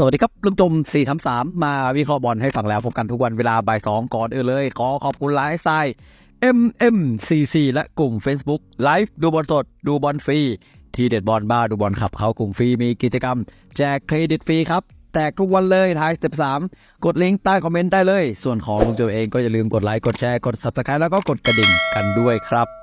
สวัสดีครับลุงจม4ทำ3มาวิเคราะห์บอลให้ฟังแล้วพบกันทุกวันเวลาบ่ายสองก่อนเอื่นเลย ขอขอบคุณไลฟ์สไตล์ MMCC และกลุ่ม Facebook ไลฟ์ดูบอลสด ดูบอลฟรี ทีเด็ดบอลบ้าดูบอลขับเขากลุ่มฟรีมีกิจกรรม แจกเครดิตฟรีครับแจกทุกวันเลยท้ายสเต็ป3กดลิงก์ใต้คอมเมนต์ได้เลย ส่วนของลุงโจเองก็อย่าลืมกดไลค์กดแชร์กด Subscribe แล้วก็กดกระดิ่งกันด้วยครับ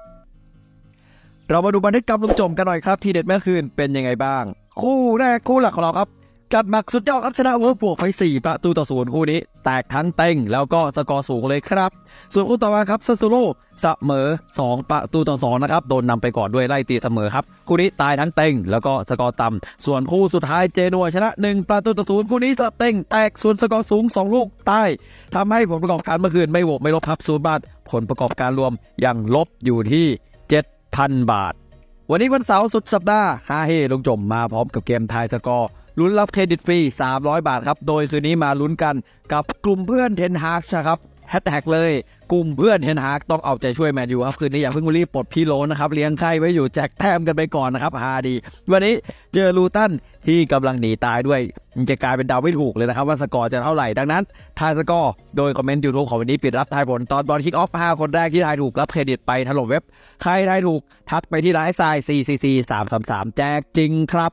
เรามาดูบันทึกกรรมลุงจมกันหน่อยครับ ทีเด็ดเมื่อคืนเป็นยังไงบ้าง คู่แรกคู่หลักของเราครับ กัดหมักสุดยอดครับชนะเวิร์กบวกไป4ประตูต่อศูนย์คู่นี้ แตกทั้งเต็งแล้วก็สกอร์สูงเลยครับ ส่วนคู่ต่อมาครับซัสซูโร่เสมอ 2 ประตูต่อ2นะครับ โดนนำไปก่อนด้วยไล่ตีเสมอครับ คู่นี้ตายทั้งเต็ง แล้วก็สกอร์ต่ำส่วนคู่สุดท้ายเจนัวชนะ 1 ประตูต่อศูนย์คู่นี้สเต็งแตกส่วนสกอร์สูง 2 ลูกใต้ทำให้ผลประกอบการเมื่อคืนไม่บวกไม่ลบครับศูนย์บาทผลประกอบการรวมยังลบอยู่ที่ 7,000 บาท วันนี้วันเสาร์สุดสัปดาห์ฮาเฮลงจมมาพร้อมกับเกมทายสกอร์ลุ้นรับเครดิตฟรี 300 บาทครับ โดยคืนนี้มาลุ้นกันกับกลุ่มเพื่อนเทนฮากนะครับแฮชแท็กเลยกลุ่มเพื่อนเทนฮากต้องเอาใจช่วยแมนยูครับคืนนี้อย่าเพิ่งรีบปลดพี่โลนะครับ เลี้ยงไข่ไว้อยู่แจกแต้มกันไปก่อนนะครับฮาดี วันนี้เจอลูตันที่กำลังหนีตายด้วยมันจะกลายเป็นดาวไม่ถูกเลยนะครับ ว่าสกอร์จะเท่าไหร่ ดังนั้นทายสกอร์โดยคอมเมนต์ยูทูบของวันนี้ปิดรับทายผลตอนบอลคิกออฟ5คนแรกที่ทายถูกรับเครดิตไปถล่มเว็บ ใครทายถูกทักไปที่ไลฟ์ไซน์ CCC 3 3 3แจกจริงครับ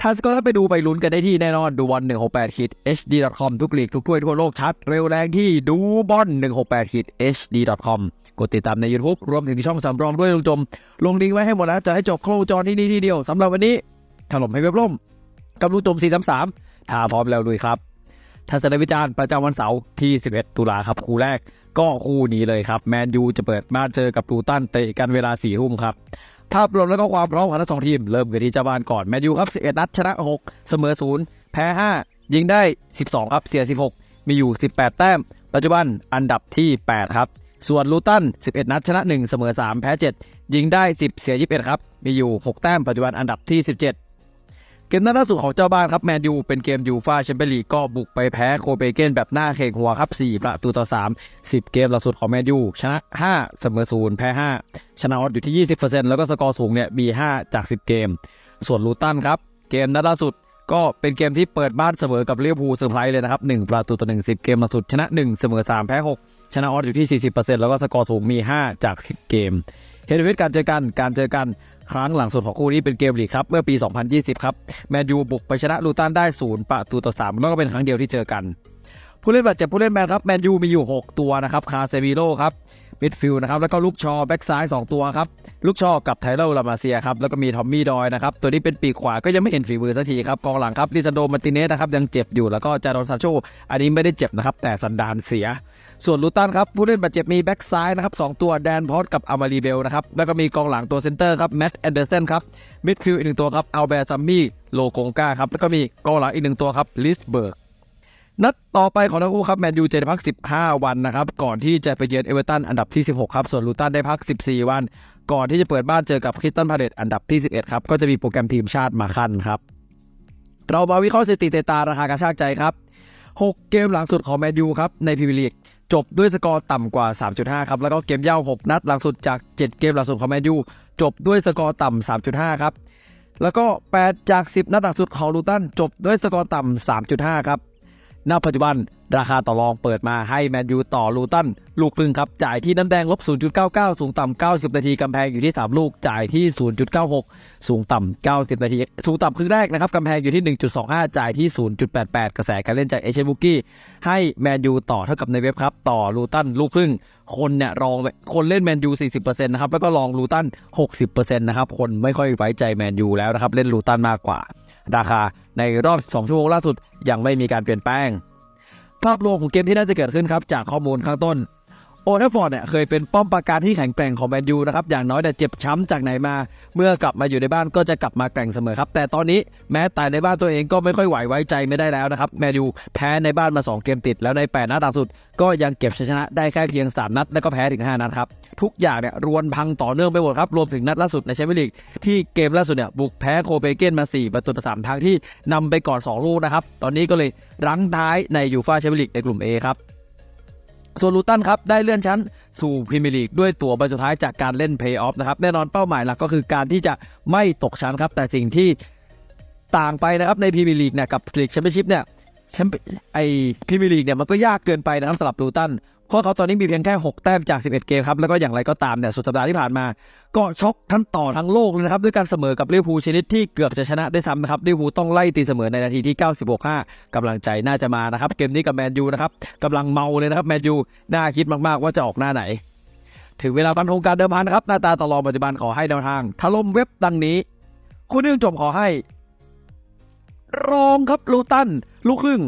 ถ้าก็ถ้าไปดูไปลุ้นกันได้ที่แน่นอนดูบอล168คิด HD.com ทุกลีกทุกถ้วยทั่วโลกชัด เร็วแรงที่ดูบอล168คิด HD.com กดติดตามใน YouTube รวมถึงช่องสำรองด้วยลุงจม ลงลิงก์ไว้ให้หมดแล้วจะให้จบโครจอที่นี่ที่เดียวสำหรับวันนี้ถล่มให้เว็บล่มกับลุงจม433ถ้าพร้อมแล้วลุยครับทัศนวิจารณ์ประจำวันเสาร์ที่ 11 ตุลาครับคู่แรก ก็คู่นี้เลยครับ แมนยูจะเปิดบ้าเจอกับลูตันเตะกันเวลา4ทุ่มครับภาพรวมแล้วก็ความพร้อมของทั้งสองทีม เริ่มกันที่เจ้าบ้านก่อน แมนยูครับ 11 นัดชนะ 6 เสมอ 0 แพ้ 5 ยิงได้ 12 ครับ เสีย 16 มีอยู่ 18 แต้ม ปัจจุบันอันดับที่ 8 ครับ ส่วนลูตัน 11 นัดชนะ 1 เสมอ 3 แพ้ 7 ยิงได้ 10 เสีย 21 ครับ มีอยู่ 6 แต้ม ปัจจุบันอันดับที่ 17 เกมนัดล่าสุดของเจ้าบ้านครับแมนยูเป็นเกมยูฟาแชมเปี้ยนลีกก็บุกไปแพ้โคเปนเกนแบบหน้าเข่งหัวครับ 4 ประตูต่อ 3 10 เกมล่าสุดของแมนยูชนะ 5 เสมอ0แพ้ 5 ชนะออดอยู่ที่ 20%แล้วก็สกอร์สูงเนี่ยมี 5 จาก 10 เกม ส่วนลูตันครับ เกมนัดล่าสุดก็เป็นเกมที่เปิดบ้านเสมอกับลิเวอร์พูเซอร์ไพรส์เลยนะครับ1ประตูต่อ1 10 เกมล่าสุดชนะ 1 เสมอ 3 แพ้ 6 ชนะออดอยู่ที่ 40%แล้วก็สกอร์สูงมี 5 จาก 10 เกมเฮดวิดการเจอกันการเจอกัน ครั้งหลังสุดของคู่นี้เป็นเกมลีกครับเมื่อปี 2020 ครับแมนยูบุกไปชนะลูตันได้ศูนย์ประตูต่อ3แล้วก็เป็นครั้งเดียวที่เจอกัน ผู้เล่นบาดเจ็บผู้เล่นแมนครับแมนยูมีอยู่ 6 ตัวนะครับคาเซมิโร่ครับ มิดฟิลด์นะครับแล้วก็ลูกชอแบ็กซ้าย 2 ตัวครับลูกชอกับไทเลอร์ลามาเซียครับแล้วก็มีทอมมี่ดอยนะครับตัวนี้เป็นปีกขวาก็ยังไม่เห็นฝีมือสักทีครับกองหลังครับลิซานโดมาร์ติเนสนะครับยังเจ็บอยู่แล้วก็จารอนซาโชอันนี้ไม่ได้เจ็บนะครับแต่สันดานเสีย ส่วนลูตันครับผู้เล่นบาดเจ็บมีแบ็กซ้ายนะครับสองตัวแดนพอตกับอามารีเบลนะครับแล้วก็มีกองหลังตัวเซนเตอร์ครับแมตต์แอนเดอร์สันครับมิดฟิลด์อีกหนึ่งตัวครับอัลเบร์ซัมมี่โลโกงกาครับแล้วก็มีกองหลังอีกหนึ่งตัวครับลิสเบิร์ก นัดต่อไปของทั้งคู่ครับแมนยูจะได้พัก 15 วันนะครับ ก่อนที่จะไปเยือนเอเวอร์ตันอันดับที่ 16 ครับ ส่วนลูตันได้พัก 14 วัน ก่อนที่จะเปิดบ้านเจอกับคริสตันพาเลตอันดับที่ 11 ครับก็จะมีโปรแกรมทีมชาติมาขั้นครับ เรามาวิเคราะห์สถิติเตตาราคากระชากใจครับ 6 เกมหลังสุดของแมนยูครับในพรีเมียร์ลีกจบด้วยสกอร์ต่ำกว่า 3.5 ครับ แล้วก็เกมเย่า 6 นัดหลังสุดจาก 7 เกมหลังสุดของแมนยูจบด้วยสกอร์ต่ำ 3.5 ครับ แล้วก็ 8 จาก 10 นัดหลังสุดของลูตันจบด้วยสกอร์ต่ำ 3.5 ครับ ณปัจจุบันราคาต่อรองเปิดมาให้แมนยูต่อลูตันลูกครึ่งครับ จ่ายที่น้ำแดงลบ 0.99 สูงต่ำ 90 นาทีกำแพงอยู่ที่ 3 ลูก จ่ายที่ 0.96 สูงต่ำ 90 นาที สูงต่ำครึ่งแรกนะครับกำแพงอยู่ที่ 1.25 จ่ายที่ 0.88 กระแสการเล่นจากเอเชบุกี้ให้แมนยูต่อเท่ากับในเว็บครับ ต่อลูตันลูกครึ่ง คนเนี่ยรองคนเล่นแมนยู 40%นะครับแล้วก็ลองลูตัน 60%นะครับคนไม่ค่อยไว้ใจแมนยูแล้วนะครับเล่นลูตันมากกว่า ราคาในรอบ 2 ชั่วโมงล่าสุดยังไม่มีการเปลี่ยนแปลง ภาพรวมของเกมที่น่าจะเกิดขึ้นครับจากข้อมูลข้างต้น โอเทฟฟอร์ดเนี่ยเคยเป็นป้อมปราการที่แข็งแกร่งของแมนยูนะครับอย่างน้อยแต่เจ็บช้ำจากไหนมา เมื่อกลับมาอยู่ในบ้านก็จะกลับมาแกร่งเสมอครับ แต่ตอนนี้แม้แต่ในบ้านตัวเองก็ไม่ค่อยไหวไว้ใจไม่ได้แล้วนะครับแมนยูแพ้ในบ้านมา 2 เกมติด แล้วใน 8 นัดล่าสุด ก็ยังเก็บชัยชนะได้แค่เพียง 3 นัด แล้วก็แพ้ถึง 5 นัดครับ ทุกอย่างเนี่ยรวนพังต่อเนื่องไปหมดครับรวมถึงนัดล่าสุดในแชมเปี้ยนลีกที่เกมล่าสุดเนี่ยบุกแพ้โคเปนเกนมา 4 ประตูต่อ3ทางที่นำไปก่อน2ลูกนะครับตอนนี้ก็เลยรั้งท้ายในยูฟ่าแชมเปี้ยนลีกในกลุ่ม A ครับ ส่วนลูตันครับได้เลื่อนชั้นสู่พรีเมียร์ลีกด้วยตัวใบสุดท้ายจากการเล่นเพย์ออฟนะครับแน่นอนเป้าหมายหลักก็คือการที่จะไม่ตกชั้นครับแต่สิ่งที่ต่างไปนะครับในพรีเมียร์ลีกเนี่ยกับลีกแชมเปี้ยนชิพเนี่ยแชมเปี้ยนไอพรีเมียร์ลีกเนี่ยมันก็ยากเกินไปนะครับสำหรับลูตัน เพราะเขาตอนนี้มีเพียงแค่ 6 แต้มจาก 11 เกมครับ แล้วก็อย่างไรก็ตามเนี่ยสุดสัปดาห์ที่ผ่านมา ก็ช็อกทั้งต่อทั้งโลกเลยนะครับ ด้วยการเสมอกับลิเวอร์พูลชนิดที่เกือบจะชนะได้ซ้ำนะครับลิเวอร์พูลต้องไล่ตีเสมอในนาทีที่ 96-5กำลังใจน่าจะมานะครับ เกมนี้กับแมนยูนะครับกำลังเมาเลยนะครับแมนยูน่าคิดมากๆว่าจะออกหน้าไหน ถึงเวลาฟันธงการเดิมพันนะครับหน้าตาตลอดปัจจุบันขอให้แนวทางถล่มเว็บดังนี้คุณนื่องจบขอให้ รองครับลูตันลูกครึ่ง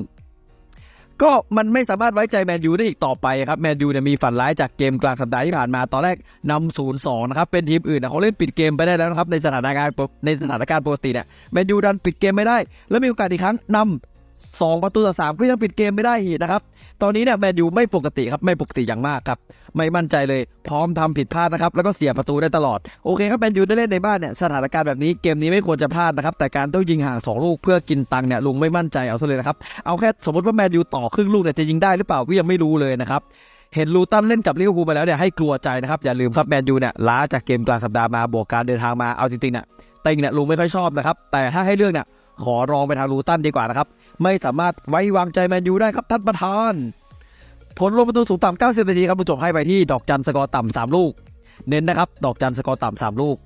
ก็มันไม่สามารถไว้ใจแมนยูได้อีกต่อไปครับแมนยูเนี่ยมีฝันร้ายจากเกมกลางสัปดาห์ที่ผ่านมาตอนแรกนำศูนย์สองนะครับเป็นทีมอื่นนะเขาเล่นปิดเกมไปได้แล้วนะครับในสถานการณ์ปกในสถานการณ์ปกติเนี่ยแมนยูดันปิดเกมไม่ได้ แล้วมีโอกาสอีกครั้งนำสองประตูต่อสามก็ยังปิดเกมไม่ได้อีกนะครับตอนนี้เนี่ยแมนยูไม่ปกติครับไม่ปกติอย่างมากครับ ไม่มั่นใจเลย พร้อมทำผิดพลาดนะครับ แล้วก็เสียประตูได้ตลอด โอเคครับแมนยูได้เล่นในบ้านเนี่ยสถานการณ์แบบนี้เกมนี้ไม่ควรจะพลาดนะครับ แต่การต้องยิงห่างสองลูกเพื่อกินตังเนี่ยลุงไม่มั่นใจเอาซะเลยนะครับ เอาแค่สมมติว่าแมนยูต่อครึ่งลูกเนี่ยจะยิงได้หรือเปล่าก็ยังไม่รู้เลยนะครับเห็นลูตันเล่นกับลิเวอร์พูลไปแล้วเนี่ยให้กลัวใจนะครับอย่าลืมครับแมนยูเนี่ยล้าจากเกมกลางสัปดาห์มาบวกการเดินทางมาเอาจริงๆเนี่ยเต็งเนี่ยลุงไม่ค่อยชอบนะครับแต่ถ้าให้เลือกเนี่ยขอรองไปทางลูตันดีกว่านะครับไม่สามารถไว้วางใจแมนยูได้ครับท่านประธาน ผลลงประตูสูงต่ำ90นาทีครับผู้ชมให้ไปที่ดอกจันสกอร์ต่ำ3ลูก เน้นนะครับ ดอกจันสกอร์ต่ำ3ลูก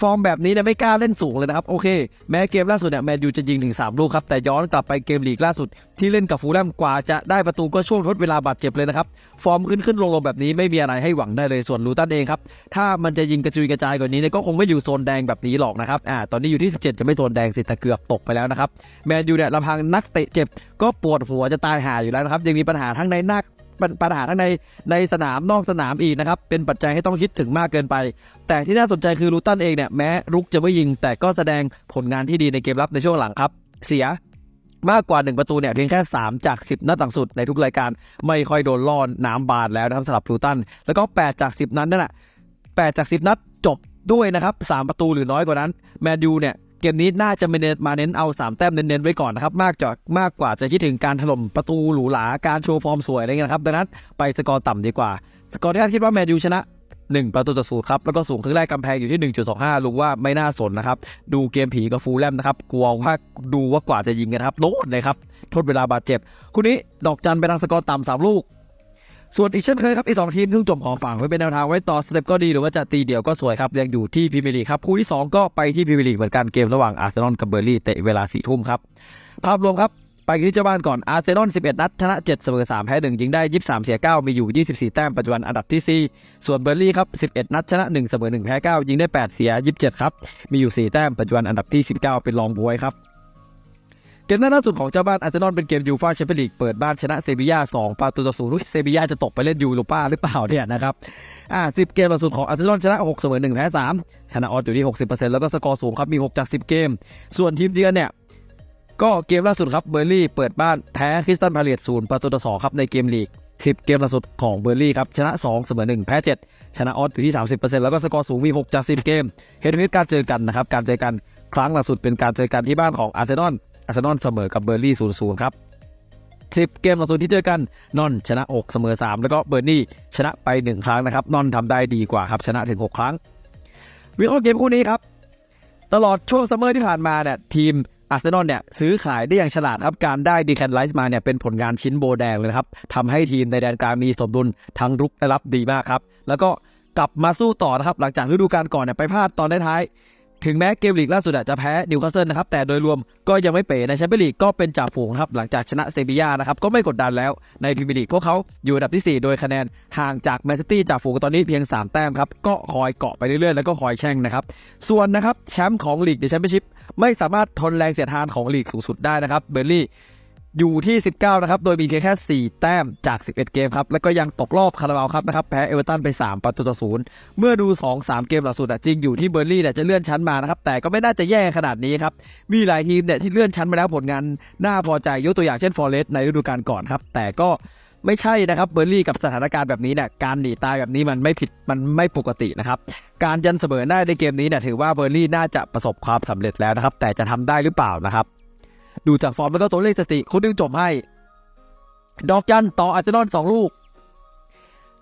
ฟอร์มแบบนี้เนี่ยไม่กล้าเล่นสูงเลยนะครับ โอเค แม้เกมล่าสุดเนี่ยแมนยูจะยิงถึง3ลูกครับ แต่ย้อนกลับไปเกมลีกล่าสุด ที่เล่นกับฟูลแลมกว่าจะได้ประตูก็ช่วงทดเวลาบาดเจ็บเลยนะครับ ฟอร์มขึ้นขึ้นลงลงแบบนี้ไม่มีอะไรให้หวังได้เลยส่วนลูตันเองครับ ถ้ามันจะยิงกระจุยกระจายกว่านี้เนี่ยก็คงไม่อยู่โซนแดงแบบนี้หรอกนะครับอ่าตอนนี้อยู่ที่ 17 จะไม่โซนแดงสิแต่เกือบตกไปแล้วนะครับแมนยูเนี่ยลำพังนักเตะเจ็บก็ปวดหัวจะตายหาอยู่แล้วนะครับยังมีปัญหาทั้งในหน้า ปัญหาทั้งในในสนามนอกสนามอีกนะครับ เป็นปัจจัยให้ต้องคิดถึงมากเกินไป แต่ที่น่าสนใจคือลูตันเองเนี่ยแม้รุกจะไม่ยิง แต่ก็แสดงผลงานที่ดีในเกมรับในช่วงหลังครับ เสียมากกว่า 1 ประตูเนี่ยเพียงแค่ 3 จาก 10 นัดต่างสุดในทุกรายการไม่ค่อยโดนล่อน้ำบาดแล้วนะครับสำหรับลูตัน แล้วก็ 8 จาก 10 นั้นนั่นแหละ8จาก 10 นัดจบด้วยนะครับ 3 ประตูหรือน้อยกว่านั้น แมนยูเนี่ย เกมนี้น่าจะมาเน้นมาเน้นเอา 3 แต้มเน้นๆไว้ก่อนนะครับ มากจากมากกว่าจะคิดถึงการถล่มประตูหรูหราการโชว์ฟอร์มสวยอะไรเงี้ยนะครับดังนั้นไปสกอร์ต่ำดีกว่า สกอร์ที่คาดคิดว่าแมนยูชนะ 1 ประตูต่อศูนย์ครับแล้วก็สูงครึ่งแรกกำแพงอยู่ที่ 1.25 ลุงว่าไม่น่าสนนะครับ ดูเกมผีกับฟูลแลมนะครับกลัวว่าดูว่ากว่าจะยิงกันครับโน้นเลยครับโทษเวลาบาดเจ็บคู่นี้ดอกจันไปทางสกอร์ต่ำสามลูก ส่วนอีกเช่นเคยครับอีกสองทีมเพิ่งจบของฝั่งไว้เป็นแนวทางไว้ต่อสเต็ปก็ดีหรือว่าจะตีเดี่ยวก็สวยครับยังอยู่ที่พรีเมียร์ลีกครับคู่ที่ 2 ก็ไปที่พรีเมียร์ลีกเหมือนกันเกมระหว่างอาร์เซนอลกับเบอร์ลี่เตะเวลาสี่ทุ่มครับภาพรวมครับไปที่เจ้าบ้านก่อนอาร์เซนอล 11 นัดชนะ 7 เสมอ 3 แพ้ 1 ยิงได้ 23 เสีย 9 มีอยู่ 24 แต้ม ปัจจุบันอันดับที่ 4 ส่วนเบอร์ลี่ครับ 11 นัดชนะ 1 เสมอ 1 แพ้ 9 ยิงได้ 8 เสีย 27 ครับ มีอยู่ 4 แต้ม ปัจจุบันอันดับที่ 19 เป็นรองบวยครับ เกมล่าสุดของเจ้าบ้านอาร์เซนอลเป็นเกมยูฟ่าแชมเปี้ยนลีกเปิดบ้านชนะเซบีย่า2ประตูต่อศูนย์เซบีย่าจะตกไปเล่นยูโรป้าหรือเปล่าเนี่ยนะครับอ่า10เกมล่าสุดของอาร์เซนอลชนะ6เสมอ1แพ้3ชนะออสอยู่ที่ 60%แล้วก็สกอร์สูงครับมี 6 จาก 10 เกม ส่วนทีมเยือนเนี่ยก็เกมล่าสุดครับเบอร์ลี่เปิดบ้านแพ้คริสตันพาเลตศูนย์ประตูต่อ2ครับในเกมลีก10เกมล่าสุดของเบอร์ลี่ครับชนะ 2 เสมอ 1 แพ้ 7 ชนะออสอยู่ที่ 30%แล้วก็สกอร์สูงมี6จาก10 เกมเห็นวิธีการเจอกันนะครับการเจอกันครั้งล่าสุดเป็นการเจอกันที่บ้านของอาร์เซนอล อาร์เซนอลเสมอกับเบอร์ลี่0 0ครับคลิปเกมล่าสุดที่เจอกันนอนชนะ6เสมอ 3 แล้วก็เบอร์นี่ชนะไป 1 ครั้งนะครับนอนทำได้ดีกว่าครับชนะถึง 6 ครั้งวิเคราะห์เกมคู่นี้ครับ ตลอดช่วงซัมเมอร์ที่ผ่านมาเนี่ยทีมอาร์เซนอลเนี่ยซื้อขายได้อย่างฉลาดครับการได้ดีแคนไลท์มาเนี่ยเป็นผลงานชิ้นโบแดงเลยครับทำให้ทีมในแดนกลางมีสมดุลทั้งรุกและรับดีมากครับแล้วก็กลับมาสู้ต่อนะครับหลังจากฤดูกาลก่อนเนี่ยไปพลาดตอนท้าย ถึงแม้เกมลีกล่าสุดจะแพ้นิวคาสเซิลนะครับแต่โดยรวมก็ยังไม่เป๋ในแชมเปี้ยนลีกก็เป็นจ่าฝูงครับหลังจากชนะเซบีย่านะครับก็ไม่กดดันแล้วในพรีเมียร์ลีกพวกเขาอยู่อันดับที่ 4 โดยคะแนนห่างจากแมนซิตี้จ่าฝูงตอนนี้เพียง 3 แต้มครับก็คอยเกาะไปเรื่อยๆแล้วก็คอยแช่งนะครับส่วนนะครับแชมป์ของลีกเดอะแชมเปี้ยนชิพไม่สามารถทนแรงเสียดทานของลีกสูงสุดได้นะครับเบอร์ลี่ อยู่ที่ 19 นะครับ โดยมีเพียงแค่ 4 แต้มจาก 11 เกมครับ แล้วก็ยังตกรอบคาราบาวครับนะครับ แพ้เอเวอร์ตันไป 3 ประตูต่อศูนย์เมื่อดู 2-3 เกมหล่าสุดจริงอยู่ที่เบอร์ลี่เนี่ยจะเลื่อนชั้นมานะครับ แต่ก็ไม่น่าจะแย่ขนาดนี้ครับ มีหลายทีมเนี่ยที่เลื่อนชั้นมาแล้วผลงาน น่าพอใจยกตัวอย่างเช่นฟอร์เรสต์ในฤดูกาลก่อนครับ แต่ก็ไม่ใช่นะครับเบอร์ลี่กับสถานการณ์แบบนี้เนี่ยการหนีตายแบบนี้มันไม่ผิดมันไม่ปกตินะครับการยันเสมอได้ในเกมนี้เนี่ยถือว่าเบอร์ลี่น่าจะประสบความสำเร็จแล้วนะครับแต่จะทำได้หรือเปล่านะครับ ดูจากฟอร์มแล้วก็ตัวเลขสติคุณดึงจบให้ ดอกจันต่ออาร์เซนอลสองลูก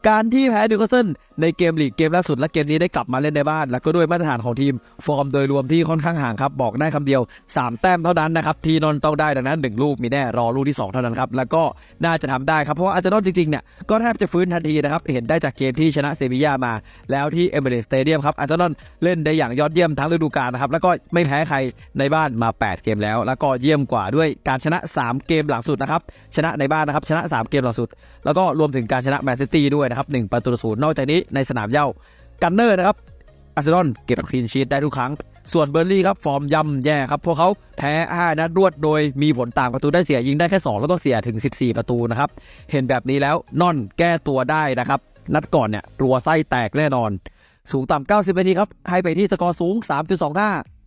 การที่แพ้นิวคาสเซิลในเกมลีกเกมล่าสุดและเกมนี้ได้กลับมาเล่นในบ้าน แล้วก็ด้วยมาตรฐานของทีม ฟอร์มโดยรวมที่ค่อนข้างห่างครับ บอกได้คำเดียว 3 แต้มเท่านั้นนะครับ ที่นนต้องได้ดังนั้น 1 ลูกมีแน่รอลูกที่ 2 เท่านั้นครับ แล้วก็น่าจะทำได้ครับ เพราะว่าอาร์เซนอลจริงๆเนี่ยก็แทบจะฟื้นทันทีนะครับ เห็นได้จากเกมที่ชนะเซบีย่ามา แล้วที่เอเมเรสสเตเดียมครับอาร์เซนอลเล่นได้อย่างยอดเยี่ยมทั้งฤดูกาลนะครับแล้วก็ไม่แพ้ใครในบ้านมา 8 เกมแล้ว แล้วก็เยี่ยมกว่าด้วยการชนะ 3 เกมหลังสุดนะครับชนะในบ้านนะครับชนะ 3 เกมหลังสุด แล้วก็รวมถึงการชนะแมนซิตี้ด้วยนะครับ1ประตูศูนย์นอกจากนี้ในสนามเย้ากันเนอร์นะครับอาร์เซนอลเก็บคลีนชีตได้ทุกครั้ง ส่วนเบอร์ลี่ครับฟอร์มย่ำแย่ครับพวกเขาแพ้5นัดรวดโดยมีผลต่างประตูได้เสียยิงได้แค่2แล้วก็เสียถึง 14 ประตูนะครับเห็นแบบนี้แล้วนอนแก้ตัวได้นะครับนัดก่อนเนี่ยรัวไส้แตกแน่นอน สูงต่ำ90นาทีครับให้ไปที่สกอร์สูง 3.25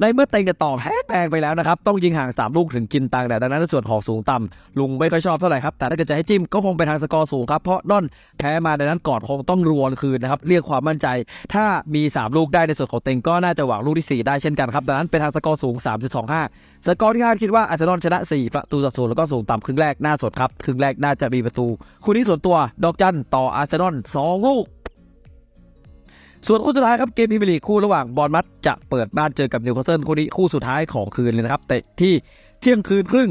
ในเมื่อเต็งจะต่อแพ้แตงไปแล้วนะครับ ต้องยิงห่าง 3 ลูกถึงกินตังแต่ดังนั้นในส่วนของสูงต่ำลุงไม่ค่อยชอบเท่าไหร่ครับ แต่ถ้าเกิดจะให้จิ้มก็คงไปทางสกอร์สูงครับ เพราะนอนแพ้มาดังนั้นกอนคงต้องรวนคืนนะครับ เรียกความมั่นใจ ถ้ามี 3 ลูกได้ในส่วนของเต็งก็น่าจะหวังลูกที่ 4 ได้เช่นกันครับดังนั้นเป็นทางสกอร์สูง 3.25 สกอร์ที่คาดคิดว่าอาร์เซนอลชนะ 4 ประตูต่อศูนย์แล้วก็สูงต่ำครึ่งแรกน่าสดครับครึ่งแรกน่าจะมีประตูคู่นี้ส่วนตัวดอกจันต่ออาร์เซนอล2ลูก ส่วนคู่สุดท้ายครับเกมพรีเมียร์ลีกคู่ระหว่างบอลมัดจะเปิดบ้านเจอกับนิวคาสเซิลคู่นี้คู่สุดท้ายของคืนเลยนะครับเตะที่เที่ยงคืนครึ่ง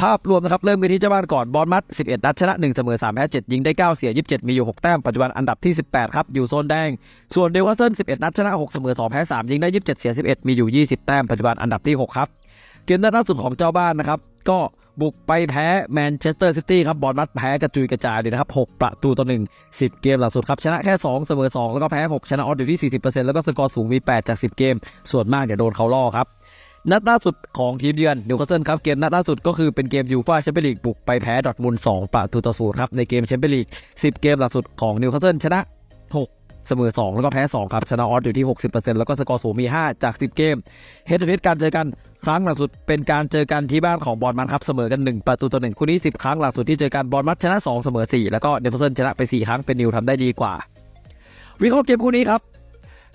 ภาพรวมนะครับเริ่มกันที่เจ้าบ้านก่อนบอลมัด 11 นัดชนะ1เสมอ3แพ้7ยิงได้ 9 เสีย 27 มีอยู่ 6 แต้มปัจจุบันอันดับที่ 18 ครับอยู่โซนแดง ส่วนเดวัตเซิล11 นัดชนะ6เสมอ2แพ้3ยิงได้ 27 เสีย 11 มีอยู่ 20 แต้มปัจจุบันอันดับที่ 6 ครับเกมนัดล่าสุดของเจ้าบ้านนะครับก็ บุกไปแพ้แมนเชสเตอร์ซิตี้ครับบอลมัดแพ้กระจุยกระจายเลยนะครับ 6 ประตูต่อ 1 10 เกมหลังสุดครับ ชนะแค่ 2 เสมอ 2 แล้วก็แพ้ 6 ชนะออสอยู่ที่ 40%แล้วก็สกอร์สูงมี 8 จาก 10 เกม ส่วนมากเดี๋ยวโดนเขาล่อครับ นัดล่าสุดของทีมเยือนนิวคาสเซิลครับ เกมนัดล่าสุดก็คือเป็นเกมยูฟ่าแชมเปี้ยนลีกบุกไปแพ้ดอทมุนด์2ประตูต่อศูนย์ครับในเกมแชมเปี้ยนลีก10 เกมหลังสุดของนิวคาสเซิลชนะ 6 เสมอ 2 แล้วก็แพ้ 2 ครับ ชนะออสอยู่ที่ 60%แล้วก็สกอร์สูงมี 5 จาก 10 เกมเฮดทูเฮดการเจอกันครั้งหลังสุดเป็นการเจอกันที่บ้านของบอลมัดครับเสมอกัน 1 ประตูต่อ1คู่นี้ 10 ครั้งหลังสุดที่เจอกันบอลมัดชนะ 2 เสมอ 4 แล้วก็นิวคาสเซิลชนะไป 4 ครั้งเป็นนิวทำได้ดีกว่า วิเคราะห์เกมคู่นี้ครับ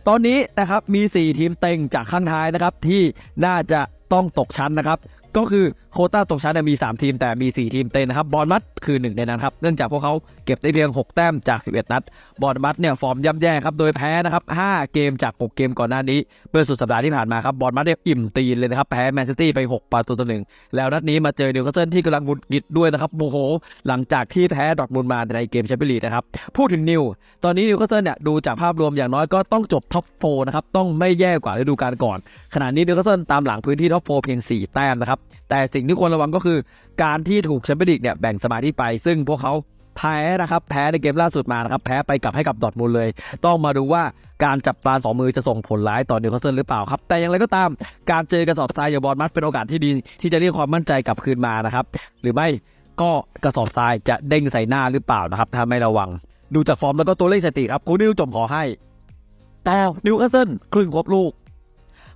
ตอนนี้นะครับมี 4 ทีมเต็งจากข้างท้ายนะครับที่น่าจะต้องตกชั้นนะครับ ก็คือโคต้าตกชั้นมี 3 ทีมแต่มี 4 ทีมเต็งนะครับบอลมัดคือหนึ่งในนั้นครับเนื่องจากพวกเขาเก็บได้เพียง 6 แต้มจาก 11 นัด บอลมัดเนี่ยฟอร์มย่ำแย่ครับโดยแพ้นะครับ 5 เกมจาก 6 เกมก่อนหน้านี้เมื่อสุดสัปดาห์ที่ผ่านมาครับบอลมัดเนี่ยอิ่มตีนเลยนะครับแพ้แมนซิตี้ไป 6 ประตูต่อหนึ่งแล้วนัดนี้มาเจอนิวคาสเซิลที่กำลังหงุดหงิดด้วยนะครับโมโหหลังจากที่แพ้ดอทมุนด์มาในเกมแชมเปี้ยนลีกนะครับพูดถึงนิวตอนนี้นิวคาสเซิลเนี่ยดูจากภาพรวมอย่างน้อยก็ต้องจบท็อปโฟนะครับต้องไม่แย่กว่าฤดูกาลก่อน ขณะนี้นิวคาสเซิลตามหลังพื้นที่ท็อปโฟเพียง 4 แต้มนะครับแต่สิ่งที่ควรระวังก็คือ การที่ถูกแชมเปี้ยนลีกเนี่ยแบ่งสมาธิไป ซึ่งพวกเขาแพ้นะครับ แพ้ในเกมล่าสุดมานะครับ แพ้ไปกลับให้กับดอทมุนเลย ต้องมาดูว่าการจับปลาสองมือจะส่งผลร้ายต่อนิวคาสเซิลหรือเปล่าครับ แต่อย่างไรก็ตาม การเจอกระสอบทรายอย่างบอลมัดเป็นโอกาสที่ดีที่จะเรียกความมั่นใจกลับคืนมานะครับ หรือไม่ก็กระสอบทรายจะเด้งใส่หน้าหรือเปล่านะครับ ถ้าไม่ระวัง ดูจากฟอร์มแล้วก็ตัวเลขสถิติครับกูนิวจมขอให้ แต่นิวคาสเซิลครึ่งครบลูก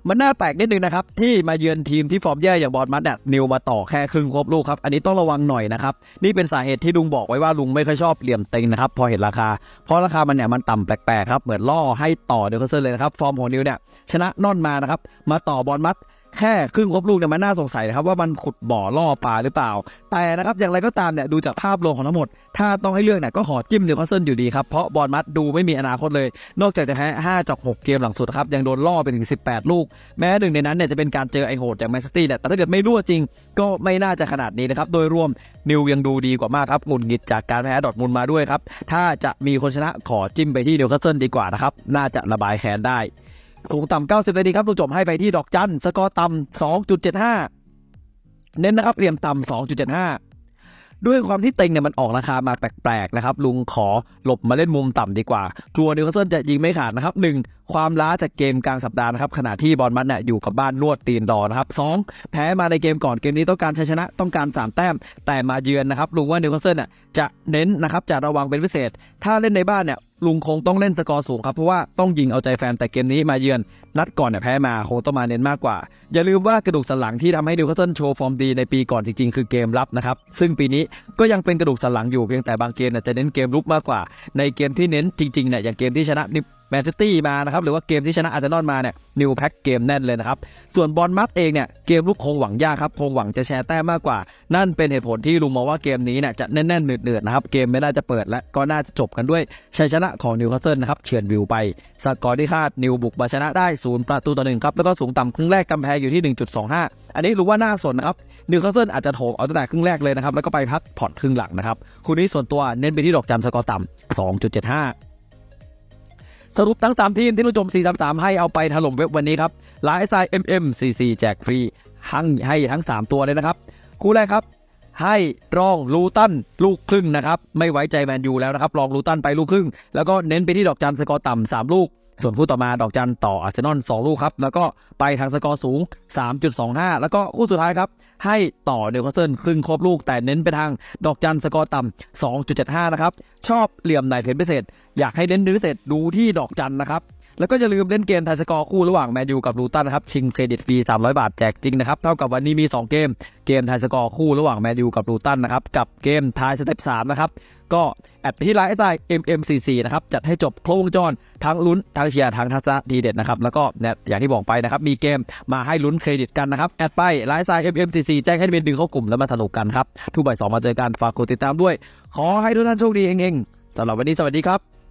มันน่าแปลกนิดนึงนะครับที่มาเยือนทีมที่ฟอร์มแย่อย่างบอลมัดเนี่ยนิวมาต่อแค่ครึ่งครบลูกครับอันนี้ต้องระวังหน่อยนะครับนี่เป็นสาเหตุที่ลุงบอกไว้ว่าลุงไม่ค่อยชอบเหลี่ยมเต็งนะครับพอเห็นราคา เพราะราคามันเนี่ยมันต่ำแปลกๆครับเหมือนล่อให้ต่อเดลคาเซอร์เลยนะครับฟอร์มของนิวเนี่ยชนะนอนมานะครับมาต่อบอลมัด แค่ครึ่งครบลูกเนี่ยมันน่าสงสัยนะครับว่ามันขุดบ่อล่อปลาหรือเปล่า แต่นะครับอย่างไรก็ตามเนี่ยดูจากภาพรวมของทั้งหมด ถ้าต้องให้เลือกเนี่ยก็ขอจิ้มนิวคาสเซิลอยู่ดีครับ เพราะบอลมัดดูไม่มีอนาคตเลย นอกจากจะแพ้5จาก6เกมหลังสุดครับยังโดนล่อไปถึง 18 ลูก แม้หนึ่งในนั้นเนี่ยจะเป็นการเจอไอโหดจากแมนซิตี้เนี่ยแต่ถ้าเกิดไม่รั่วจริง ก็ไม่น่าจะขนาดนี้นะครับโดยรวมนิวยังดูดีกว่ามากครับหงุดหงิดจากการแพ้ดอทมุนมาด้วยครับถ้าจะมีคนชนะขอจิ้มไปที่นิวคาสเซิลดีกว่านะครับน่าจะระบายแค้นได้ สูงต่ำ90นาทีครับลุงจบให้ไปที่ดอกจันสกอร์ต่ำ2.75เน้นนะครับเหลี่ยมต่ำ2.75ด้วยความที่เต็งเนี่ยมันออกราคามาแปลกๆนะครับ ลุงขอหลบมาเล่นมุมต่ำดีกว่า กลัวนิวคาสเซิลจะยิงไม่ขาดนะครับ 1. ความล้าจากเกมกลางสัปดาห์นะครับขณะที่บอลมัดเนี่ยอยู่กับบ้านนวดตีนรอนะครับ 2. แพ้มาในเกมก่อนเกมนี้ต้องการชัยชนะต้องการ 3 แต้ม แต่มาเยือนนะครับลุงว่านิวคาสเซิลเนี่ยจะเน้นนะครับจะระวังเป็นพิเศษ ถ้าเล่นในบ้านเนี่ย ลุงคงต้องเล่นสกอร์สูงครับเพราะว่าต้องยิงเอาใจแฟนแต่เกมนี้มาเยือน นัดก่อนเนี่ยแพ้มาคงต้องมาเน้นมากกว่า อย่าลืมว่ากระดูกสันหลังที่ทำให้ดิวคาสเซิลโชว์ฟอร์มดีในปีก่อนจริงๆ คือเกมรับนะครับ ซึ่งปีนี้ก็ยังเป็นกระดูกสันหลังอยู่เพียงแต่บางเกมเนี่ยจะเน้นเกมรุกมากกว่า ในเกมที่เน้นจริงๆเนี่ยอย่างเกมที่ชนะ แมนซิตี้มานะครับหรือว่าเกมที่ชนะอาร์เซนอลมาเนี่ยนิวแพ็คเกมแน่นเลยนะครับส่วนบอลมัดเองเนี่ยเกมลุกคงหวังยากครับคงหวังจะแชร์แต้มมากกว่า นั่นเป็นเหตุผลที่ลุงมองว่าเกมนี้เนี่ยจะแน่นๆเนืดๆนะครับเกมไม่น่าจะเปิดและก็น่าจะจบกันด้วยชัยชนะของนิวคาสเซิลนะครับเฉือนวิวไปสกอร์ที่คาดนิวบุกมาชนะได้ศูนย์ประตูต่อหนึ่งครับแล้วก็สูงต่ำครึ่งแรกกำแพงอยู่ที่ 1.25 อันนี้รู้ว่าน่าสนนะครับนิวคาสเซิลอาจจะโถมเอาตั้งแต่ครึ่งแรกเลยนะครับแล้วก็ไปพักผ่อนครึ่งหลังนะครับคู่นี้ส่วนตัวเน้นไปที่ดอกจันสกอร์ต่ำ2.75 สรุปทั้ง 3 ทีมที่ผู้ชม433 ให้เอาไปถล่มเว็บวันนี้ครับไลน์ไซ MM44 แจกฟรีทั้งให้ทั้ง 3 ตัวเลยนะครับ คู่แรกครับ ให้รองลูตันลูกครึ่งนะครับ ไม่ไว้ใจแมนยูแล้วนะครับรองลูตันไปลูกครึ่ง แล้วก็เน้นไปที่ดอกจันสกอร์ต่ำ3ลูก ส่วนคู่ต่อมาดอกจันต่ออาร์เซนอล2ลูกครับแล้วก็ไปทางสกอร์สูง 3.25 แล้วก็คู่สุดท้ายครับ ให้ต่อเดลคาเซิลครึ่งครบลูกแต่เน้นไปทางดอกจันสกอร์ต่ำ2.75 นะครับ ชอบเหลี่ยมไหนเพนพิเศษ อยากให้เน้นเป็นพิเศษดูที่ดอกจันนะครับ แล้วก็อย่าลืมเล่นเกมไทยสกอร์คู่ระหว่างแมนยูกับลูตันนะครับ ชิงเครดิตฟรี 300 บาทแจกจริงนะครับ เท่ากับวันนี้มี 2 เกม เกมไทยสกอร์คู่ระหว่างแมนยูกับลูตันนะครับ กับเกมทายสเต็ป3นะครับ ก็แอดไปที่ไลน์ไอซ์ไซ MM44 นะครับ จัดให้จบครบวงจร ทั้งลุ้น ทั้งเชียร์ ทั้งทัศนะดีเด็ดนะครับ แล้วก็เนี่ยอย่างที่บอกไปนะครับ มีเกมมาให้ลุ้นเครดิตกันนะครับ แอดไปไลน์ไอซ์ไซ MM44 แจ้งให้เป็นดึงเข้ากลุ่มแล้วมาสนุกกันครับทุกบ่ายสองมาเจอกันฝากกดติดตามด้วย ขอให้ทุกท่านโชคดีเองๆสำหรับวันนี้สวัสดีครับ